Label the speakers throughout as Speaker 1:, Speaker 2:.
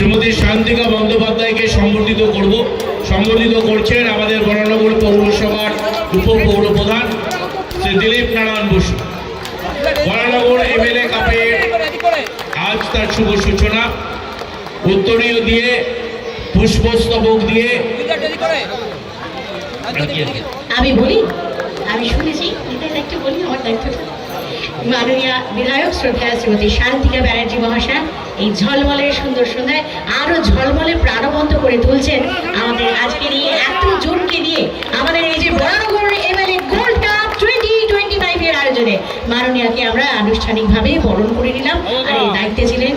Speaker 1: শ্রীমতী শান্তিকা বন্দ্যোপাধ্যায়কে সম্বর্ধিত করব। সম্বর্ধিত করছেন আমাদের বরানগর পৌরসভার উপ পৌরপ্রধান শ্রী দিলীপ নারায়ণ বসু। বরানগর এমএলএ কাপের আজ তার শুভ সূচনা। উত্তরীয় দিয়ে, পুষ্পস্তবক দিয়ে।
Speaker 2: আমি বলি, আমি শুনেছি একটু বলি, আমার দায়িত্বটা। মাননীয় বিধায়ক শ্রদ্ধা শ্রীমতী শান্তিকা ব্যানার্জি মহাশয় এই ঝলমলে সুন্দর সন্ধ্যায় আরও ঝলমলে প্রাণবন্ত করে তুলছেন আমাদের আজকের এই এত জনকে দিয়ে আমাদের এই যে MLA gold cup twenty twenty আয়োজনে। মাননীয়াকে আমরা বরণ করে নিলাম। আর এই দায়িত্বে ছিলেন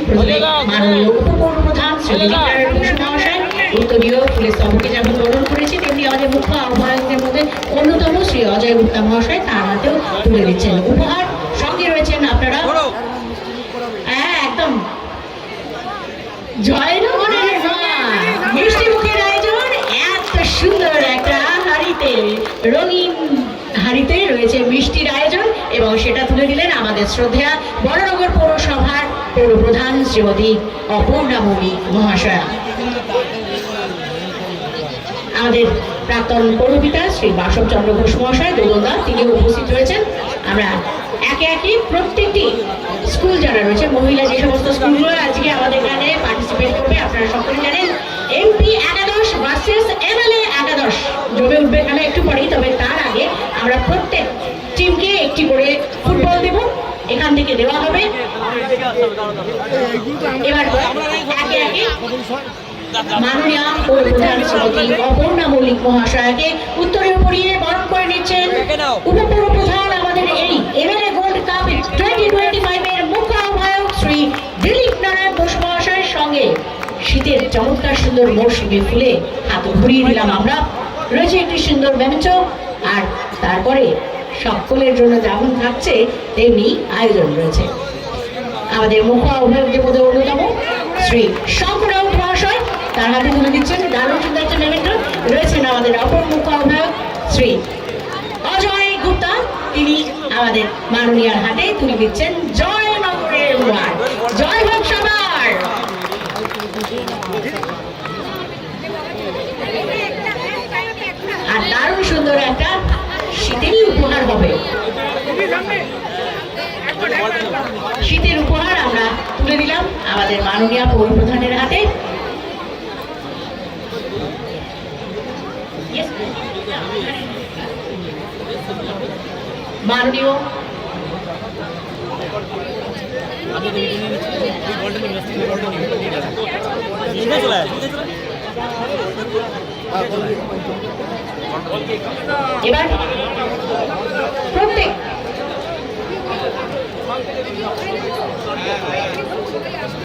Speaker 2: মাননীয় মহাশয়। উত্তরীয় পুলিশ স্তম্ভকে যেমন বরণ করেছে, তেমনি আমাদের মুখ্য আহ্বায়কদের মধ্যে অন্যতম শ্রী অজয় গুপ্তা মহাশয়, তার হাতেও তুলে দিচ্ছেন উপহার সঙ্গে রয়েছেন আপনারা হ্যাঁ একদম এত সুন্দর একটা হাড়িতে, রঙিন হাড়িতে রয়েছে মিষ্টির আয়োজন এবং সেটা তুলে দিলেন আমাদের শ্রদ্ধা বড়নগর পৌরসভার পৌরপ্রধান শ্রীমতী অপর্ণা মৌমিক মহাশয়া। আমাদের প্রাক্তন পৌরপিতা শ্রী বাসব চন্দ্র ঘোষ মহাশয় দোলন্দা তিনিও উপস্থিত রয়েছেন। আমরা একে একে প্রত্যেকটি স্কুল যারা রয়েছে। মহিলা যে সমস্ত স্কুলগুলো আজকে আমাদের এখানে পার্টিসিপেট করবে, আপনারা সকলে জানেন এমপি একাদশ ভার্সেস এমএলএ একাদশ। জমে উঠবে এখানে একটু পরেই, তবে তার আগে আমরা প্রত্যেক টিমকে একটি করে ফুটবল দেব। এখান থেকে দেওয়া হবে। এবার একে একে মহাশয়াকে উত্তরে পড়িয়ে বরণ করে নিচ্ছেন। উপপৌরপ্রধান আমাদের এই এমএলএ চমৎকার সুন্দর মৌসুমী ফুলে হাত ঘুরিয়ে দিলাম আমরা। রয়েছে একটি সুন্দর বেঞ্চ আর তারপরে সকলের জন্য যেমন থাকছে, তেমনি আয়োজন রয়েছে। আমাদের মুখ্য আহ্বায়কদের মধ্যে অন্যতম, শ্রী শঙ্কর রাউত মহাশয়। তার হাতে তুলে দিচ্ছেন দারুণ সুন্দর একটা মেমেন্টো রয়েছেন আমাদের অপর মুখ্য আহ্বায়ক শ্রী অজয় গুপ্তা। তিনি আমাদের মাননীয়ার হাতে তুলে দিচ্ছেন জয় নগরের জয় হোক সবার আর দারুণ একটা শীতেরই উপহার হবে। শীতের উপহার আমরা তুলে দিলাম আমাদের মাননীয় পৌরপ্রধানের হাতে। Yes. মাননীয় এবার